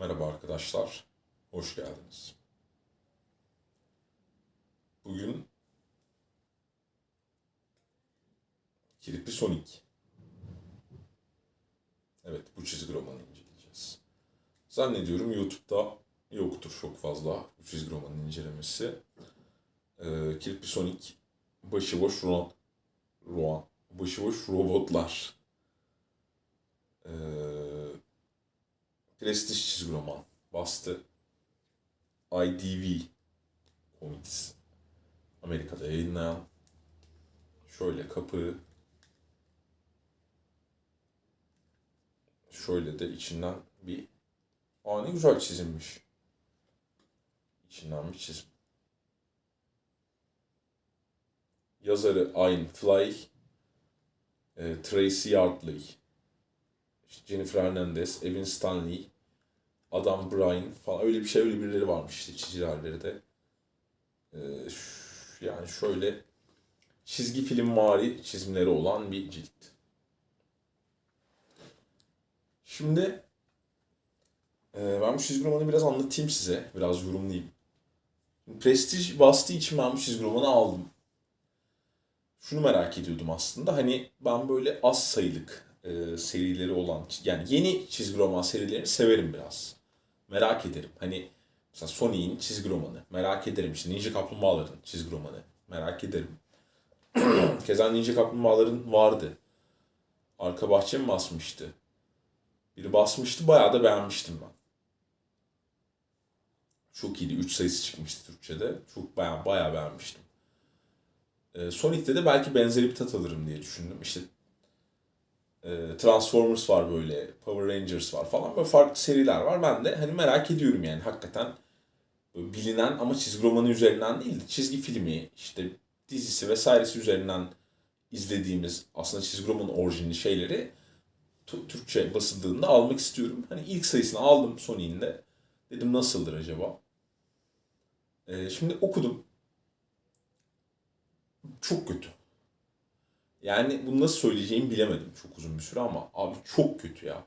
Merhaba arkadaşlar, hoş geldiniz. Bugün Kirpi Sonic. Evet, bu çizgi romanı inceleyeceğiz. Zannediyorum YouTube'da yoktur çok fazla bu çizgi romanın incelemesi. Ee, Kirpi Sonic, başıboş Roan, Roan, başıboş robotlar. Prestij çizgi roman. Bastı. IDV Comics. Amerika'da yayınlayan. Şöyle kapı. Şöyle de içinden bir... Aa ne güzel çizilmiş. İçinden bir çizim. Yazarı Ayn Fly. e, Tracy Yardley. Jennifer Hernandez, Evan Stanley, Adam Bryan falan öyle bir şey öyle birileri varmış işte çizgilerleri de. Ee, yani şöyle çizgi film vari çizimleri olan bir cilt. Şimdi e, ben bu çizgi romanı biraz anlatayım size. Biraz yorumlayayım. Prestij bastığı için ben bu çizgi romanı aldım. Şunu merak ediyordum aslında. Hani ben böyle az sayılık e, serileri olan yani yeni çizgi roman serilerini severim biraz. Merak ederim. Hani mesela Sony'in çizgi romanı merak ederim. İşte Ninja Kaplumbağaların çizgi romanı merak ederim. Keza Ninja Kaplumbağaların vardı. Arka bahçe mi basmıştı? Biri basmıştı bayağı da beğenmiştim ben. Çok iyiydi. 3 sayısı çıkmıştı Türkçe'de. Çok bayağı bayağı beğenmiştim. Ee, Sonic'te de belki benzeri bir tat alırım diye düşündüm. İşte e, Transformers var böyle, Power Rangers var falan böyle farklı seriler var. Ben de hani merak ediyorum yani hakikaten bilinen ama çizgi romanı üzerinden değil de çizgi filmi işte dizisi vesairesi üzerinden izlediğimiz aslında çizgi romanın orijinali şeyleri Türkçe basıldığında almak istiyorum. Hani ilk sayısını aldım Sony'in de. Dedim nasıldır acaba? Ee, şimdi okudum. Çok kötü. Yani bunu nasıl söyleyeceğimi bilemedim çok uzun bir süre ama abi çok kötü ya.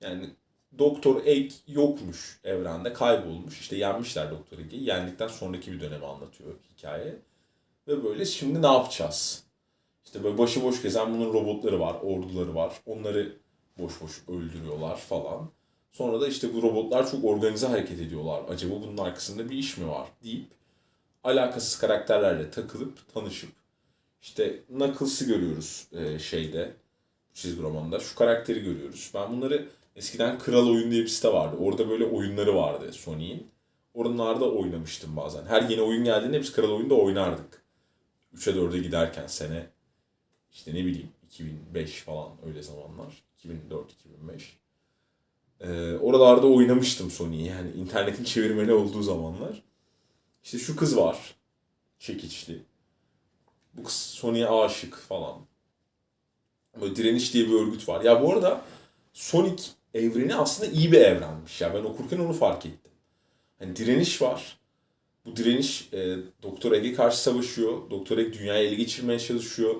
Yani Doktor Egg yokmuş evrende, kaybolmuş. İşte yenmişler Doktor Egg'i. Yendikten sonraki bir dönemi anlatıyor hikaye. Ve böyle şimdi ne yapacağız? İşte böyle başıboş gezen bunun robotları var, orduları var. Onları boş boş öldürüyorlar falan. Sonra da işte bu robotlar çok organize hareket ediyorlar. Acaba bunun arkasında bir iş mi var deyip alakasız karakterlerle takılıp tanışıp işte Knuckles'ı görüyoruz e, şeyde çizgi romanda. Şu karakteri görüyoruz. Ben bunları eskiden Kral Oyun diye bir site vardı. Orada böyle oyunları vardı Sony'in. Oralarda oynamıştım bazen. Her yeni oyun geldiğinde biz Kral Oyun'da oynardık. 3'e 4'e giderken sene işte ne bileyim 2005 falan öyle zamanlar. 2004-2005. Ee, oralarda oynamıştım Sony'yi. Yani internetin çevirmeni olduğu zamanlar. İşte şu kız var. Çekiçli. Kız Sony'ye aşık falan. Böyle direniş diye bir örgüt var. Ya bu arada Sonic evreni aslında iyi bir evrenmiş. Ya ben okurken onu fark ettim. Hani direniş var. Bu direniş e, Doktor Egg'e karşı savaşıyor. Doktor Egg dünyayı ele geçirmeye çalışıyor.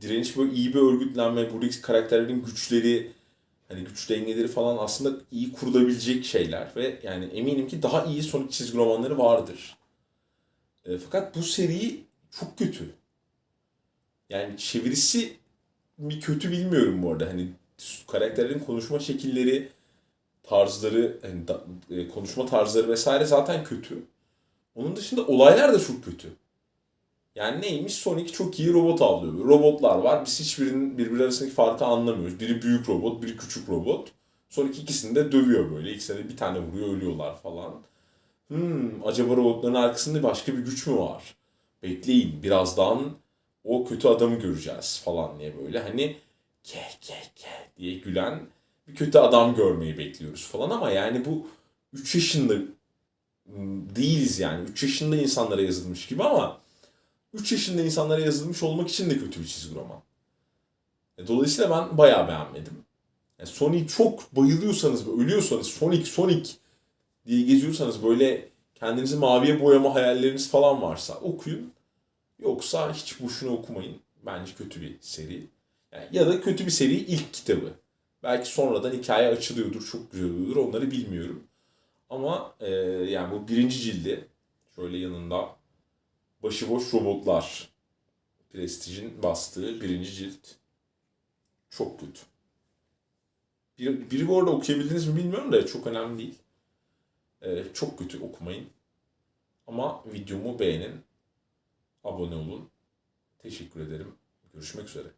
Direniş böyle iyi bir örgütlenme. Buradaki karakterlerin güçleri, hani güç dengeleri falan aslında iyi kurulabilecek şeyler. Ve yani eminim ki daha iyi Sonic çizgi romanları vardır. E, fakat bu seri çok kötü. Yani çevirisi bir kötü bilmiyorum bu arada. Hani karakterlerin konuşma şekilleri, tarzları, hani da- e, konuşma tarzları vesaire zaten kötü. Onun dışında olaylar da çok kötü. Yani neymiş? Sonic çok iyi robot avlıyor. Robotlar var. Biz hiçbirinin birbiri arasındaki farkı anlamıyoruz. Biri büyük robot, biri küçük robot. Sonic ikisini de dövüyor böyle. İkisine bir tane vuruyor, ölüyorlar falan. Hmm, acaba robotların arkasında başka bir güç mü var? Bekleyin, birazdan o kötü adamı göreceğiz falan diye böyle hani ke ke ke diye gülen bir kötü adam görmeyi bekliyoruz falan ama yani bu 3 yaşında değiliz yani. 3 yaşında insanlara yazılmış gibi ama 3 yaşında insanlara yazılmış olmak için de kötü bir çizgi roman. E, Dolayısıyla ben bayağı beğenmedim. Yani Sonic çok bayılıyorsanız, ölüyorsanız Sonic Sonic diye geziyorsanız böyle kendinizi maviye boyama hayalleriniz falan varsa okuyun. Yoksa hiç boşuna okumayın. Bence kötü bir seri. Yani ya da kötü bir seri ilk kitabı. Belki sonradan hikaye açılıyordur, çok güzel oluyordur. Onları bilmiyorum. Ama e, yani bu birinci cildi şöyle yanında başıboş robotlar Prestige'in bastığı birinci cilt çok kötü. Bir, biri bu arada okuyabildiniz mi bilmiyorum da çok önemli değil. E, çok kötü okumayın. Ama videomu beğenin. Abone olun. Teşekkür ederim. Görüşmek üzere.